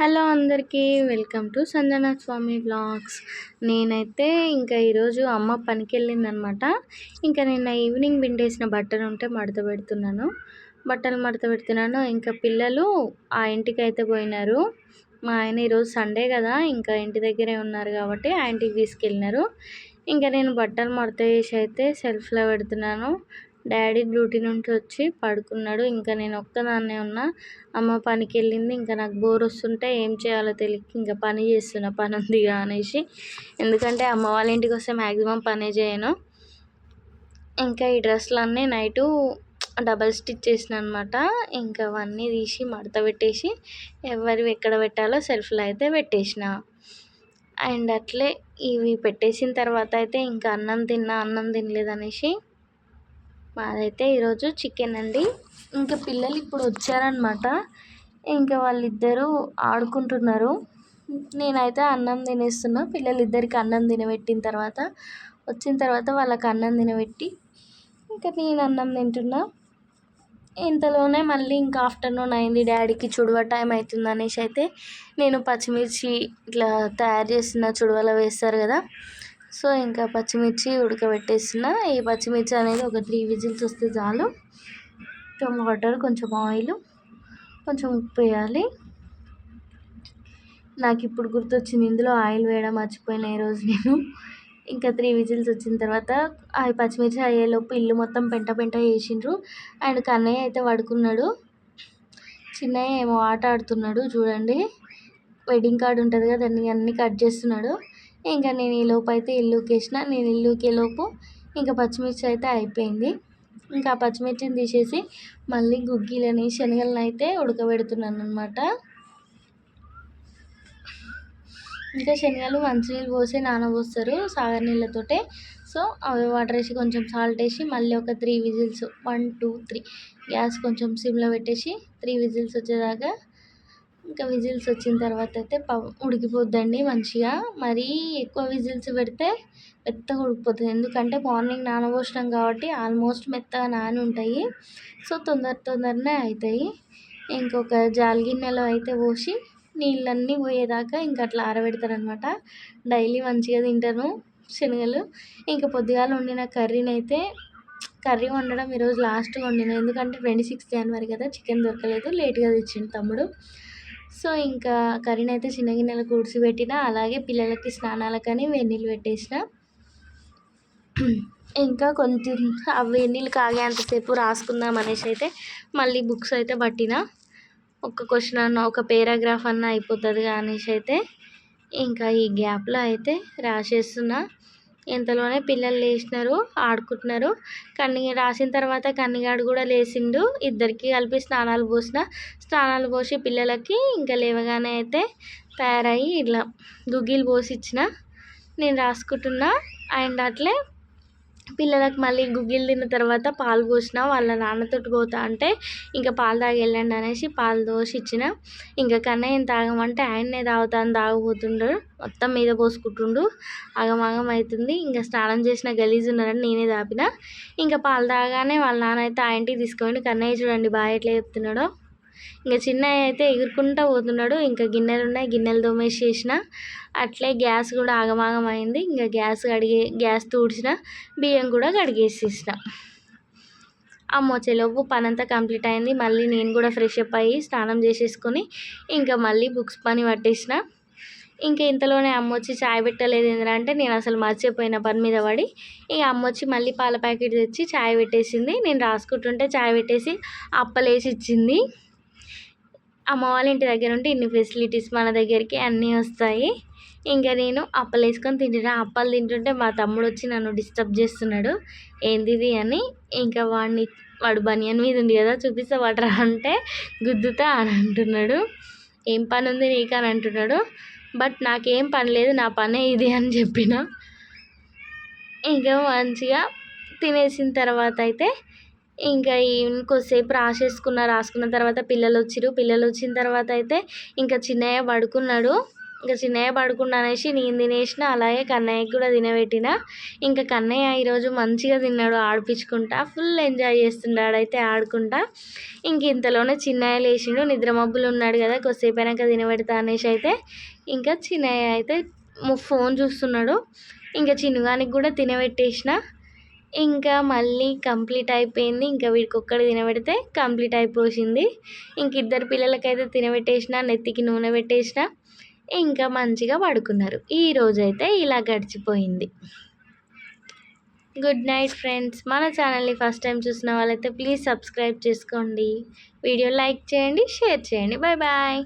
Hello అందరికీ welcome to Sanjana Swamy blogs నేనైతే ఇంకా ఈరోజు అమ్మ పనికి వెళ్ళిందనమాట ఇంకా నిన్న ఈవినింగ్ విండేసిన బట్టలు ఉంటే మడత పెడుతున్నాను. బట్టలు మడత పెడుతున్నాను. ఇంకా పిల్లలు ఆ ఇంటికి అయితే పోయినారు. మా ఆయన ఈరోజు సండే కదా ఇంకా ఇంటి దగ్గరే ఉన్నారు కాబట్టి ఆ ఇంటికి తీసుకెళ్ళినారు. ఇంకా నేను బట్టలు మడత వేసి అయితే సెల్ఫ్లో పెడుతున్నాను. డాడీ డ్యూటీ నుంచి వచ్చి పడుకున్నాడు. ఇంకా నేను ఒక్కదాన్నే ఉన్నా. అమ్మ పనికి వెళ్ళింది ఇంకా నాకు బోర్ వస్తుంటే ఏం చేయాలో తెలియక ఇంకా పని చేస్తున్నా పని ఉందిగా అనేసి. ఎందుకంటే అమ్మ వాళ్ళ ఇంటికి వస్తే మ్యాక్సిమం పనే చేయను. ఇంకా ఈ డ్రెస్సులన్నీ నైటు డబల్ స్టిచ్ చేసిన అనమాట ఇంకా అవన్నీ తీసి మడత పెట్టేసి ఎవరివి ఎక్కడ పెట్టాలో సెల్ఫ్లో అయితే పెట్టేసిన. అండ్ అట్లే ఇవి పెట్టేసిన తర్వాత అయితే ఇంకా అన్నం తిన్నా అన్నం తినలేదనేసి మాదైతే ఈరోజు చికెన్ అండి. ఇంకా పిల్లలు ఇప్పుడు వచ్చారనమాట ఇంకా వాళ్ళిద్దరూ ఆడుకుంటున్నారు. నేనైతే అన్నం తినేస్తున్నా. పిల్లలు ఇద్దరికి అన్నం తినబెట్టిన తర్వాత వచ్చిన తర్వాత వాళ్ళకి అన్నం తినబెట్టి ఇంకా నేను అన్నం తింటున్నా. ఇంతలోనే మళ్ళీ ఇంకా ఆఫ్టర్నూన్ అయింది. డాడీకి చుడవ టైం అవుతుంది అనేసి అయితే నేను పచ్చిమిర్చి ఇట్లా తయారు చేస్తున్న చుడవలో వేస్తారు కదా సో ఇంకా పచ్చిమిర్చి ఉడకబెట్టేసిన. ఈ పచ్చిమిర్చి అనేది ఒక త్రీ విజిల్స్ వస్తే చాలు. వాటర్ కొంచెం ఆయిల్ కొంచెం ఉప్పు వేయాలి. నాకు ఇప్పుడు గుర్తొచ్చింది ఇందులో ఆయిల్ వేయడం మర్చిపోయిన ఈరోజు నేను. ఇంకా త్రీ విజిల్స్ వచ్చిన తర్వాత ఆ పచ్చిమిర్చి అయ్యేలోపు ఇల్లు మొత్తం పెంట పెంట చేసిండ్రు. అండ్ కన్నయ్య అయితే పడుకున్నాడు. చిన్నయ్య ఏమో ఆట ఆడుతున్నాడు చూడండి. వెడ్డింగ్ కార్డు ఉంటుంది కదా దాన్ని అన్నీ కట్ చేస్తున్నాడు. ఇంకా నేను ఈ లోపు అయితే ఇల్లుకేసిన నేను ఇల్లుకే లోపు ఇంకా పచ్చిమిర్చి అయితే అయిపోయింది. ఇంకా పచ్చిమిర్చిని తీసేసి మళ్ళీ గుగ్గిలని శనగలను అయితే ఉడకబెడుతున్నాను అనమాట ఇంకా శనగలు మంచినీళ్ళు పోసి నానబోస్తారు సాగర్ నీళ్ళతోటే. సో అవి వాటర్ వేసి కొంచెం సాల్ట్ వేసి మళ్ళీ ఒక three whistles one two three gas కొంచెం సిమ్లో పెట్టేసి త్రీ విజిల్స్ వచ్చేదాకా ఇంకా విజిల్స్ వచ్చిన తర్వాత అయితే ఉడికిపోద్దండి మంచిగా. మరీ ఎక్కువ విజిల్స్ పెడితే మెత్తగా ఉడికిపోతుంది. ఎందుకంటే మార్నింగ్ నానబోసినాం కాబట్టి ఆల్మోస్ట్ మెత్తగా నాని ఉంటాయి సో తొందర తొందరనే అవుతాయి ఇంకొక జాలిగిన్నెలో అయితే పోసి నీళ్ళన్నీ పోయేదాకా ఇంకా అట్లా ఆరబెడతారనమాట. డైలీ మంచిగా తింటాను శనగలు. ఇంకా పొద్దుగాల వండిన కర్రీని అయితే కర్రీ వండడం ఈరోజు లాస్ట్గా వండిన. ఎందుకంటే ట్వంటీ సిక్స్ జనవరి కదా చికెన్ దొరకలేదు. లేట్గా తెచ్చిండు తమ్ముడు. సో ఇంకా కర్రీని అయితే చిన్న గిన్నెలో కూర్చిపెట్టిన అలాగే పిల్లలకి స్నానాలకని వెన్నీళ్ళు పెట్టేసిన. ఇంకా కొంచెం ఆ వెన్నీళ్ళు కాగేంతసేపు రాసుకుందాం అనేసి అయితే మళ్ళీ బుక్స్ అయితే పట్టిన. ఒక క్వశ్చన్ అన్న ఒక పేరాగ్రాఫ్ అన్న అయిపోతుంది అనేసి అయితే ఇంకా ఈ గ్యాప్లో అయితే రాసేస్తున్నా. ఇంతలోనే పిల్లలు లేచినారు ఆడుకుంటున్నారు. కన్ని రాసిన తర్వాత కన్నిగాడు కూడా లేచిండు. ఇద్దరికి కలిపి స్నానాలు పోసిన. స్నానాలు పోసి పిల్లలకి ఇంకా లేవగానే అయితే తయారయ్యి ఇట్లా గుగ్గిలు పోసి ఇచ్చిన. నేను రాసుకుంటున్నా. అండ్ అట్లే పిల్లలకు మళ్ళీ గుగ్గిలు తిన్న తర్వాత పాలు పోసిన వాళ్ళ నాన్నతోటి పోతా అంటే ఇంకా పాలు తాగి వెళ్ళండి అనేసి పాలు దోసి ఇచ్చిన. ఇంకా కన్నయ్యని తాగమంటే ఆయన్నే తాగుతాను తాగబోతుండ్రు మొత్తం మీద పోసుకుంటుండు. అగమాగం అవుతుంది ఇంకా స్నానం చేసిన గలీజ్ ఉన్నారని నేనే తాపిన. ఇంకా పాలు తాగానే వాళ్ళ నాన్న అయితే ఆ ఇంటికి తీసుకోండి కన్నయ్య చూడండి బాగా ఎట్లా చెప్తున్నాడో. ఇంకా చిన్న అయితే ఎగురుకుంటా పోతున్నాడు. ఇంకా గిన్నెలు ఉన్నాయి. గిన్నెలు తోమేసి చేసిన. అట్లే గ్యాస్ కూడా ఆగమాగం అయింది. ఇంకా గ్యాస్ కడిగే గ్యాస్ తుడిచిన. బియ్యం కూడా కడిగేసేసిన అమ్మ వచ్చేలోపు పని అంతా కంప్లీట్ అయింది. మళ్ళీ నేను కూడా ఫ్రెష్ అప్ అయ్యి స్నానం చేసేసుకొని ఇంకా మళ్ళీ బుక్స్ పని పట్టేసిన. ఇంకా ఇంతలోనే అమ్మ వచ్చి చాయ్ పెట్టలేదు ఏంటంటే నేను అసలు మర్చిపోయిన పని మీద పడి ఇక అమ్మ వచ్చి మళ్ళీ పాల ప్యాకెట్ తెచ్చి చాయ్ పెట్టేసింది. నేను రాసుకుంటుంటే చాయ్ పెట్టేసి అప్పలేసి ఇచ్చింది. అమ్మ వాళ్ళ ఇంటి దగ్గర ఉంటే ఇన్ని ఫెసిలిటీస్ మన దగ్గరికి అన్నీ వస్తాయి. ఇంకా నేను అప్పలు వేసుకొని తింటున్నా. అప్పలు తింటుంటే మా తమ్ముడు వచ్చి నన్ను డిస్టర్బ్ చేస్తున్నాడు. ఏందిది అని. ఇంకా వాడిని వాడు బనియన్ మీద ఉంది కదా చూపిస్తా వాటర్ అంటే గుద్దుతా అని అంటున్నాడు. ఏం పని ఉంది నీకు అని అంటున్నాడు. బట్ నాకేం పని లేదు నా పనే ఇది అని చెప్పిన. ఇంకా మంచిగా తినేసిన తర్వాత అయితే ఇంకా ఇంకోసేపు రాసేసుకున్న రాసుకున్న తర్వాత పిల్లలు వచ్చిరు పిల్లలు వచ్చిన తర్వాత అయితే ఇంకా చిన్నయ్య పడుకున్నాడు. ఇంకా చిన్నయ్య పడుకుండా అనేసి నేను తినేసిన. అలాగే కన్నయ్యకి కూడా తినబెట్టిన. ఇంకా కన్నయ్య ఈరోజు మంచిగా తిన్నాడు. ఆడిపించుకుంటా. ఫుల్ ఎంజాయ్ చేస్తున్నాడు అయితే ఆడుకుంటా. ఇంక ఇంతలోనే చిన్నయ్య లేచిండు. నిద్ర మబ్బులు ఉన్నాడు కదా కొద్దిసేపు అయినాక తినబెడతా అనేసి అయితే ఇంకా చిన్నయ్య అయితే ఫోన్ చూస్తున్నాడు. ఇంకా చిన్నగానికి కూడా తినబెట్టేసిన. ఇంకా మళ్ళీ కంప్లీట్ అయిపోయింది. ఇంకా వీడికి ఒక్కడి తినబెడితే కంప్లీట్ అయిపోయింది ఇంక ఇద్దరు పిల్లలకైతే తినబెట్టేసిన నెత్తికి నూనె పెట్టేసిన ఇంకా మంచిగా పడుకున్నారు. ఈ రోజైతే ఇలా గడిచిపోయింది. గుడ్ నైట్ ఫ్రెండ్స్ మన ఛానల్ని ఫస్ట్ టైం చూసిన వాళ్ళైతే ప్లీజ్ సబ్స్క్రైబ్ చేసుకోండి. వీడియో లైక్ చేయండి షేర్ చేయండి. Bye bye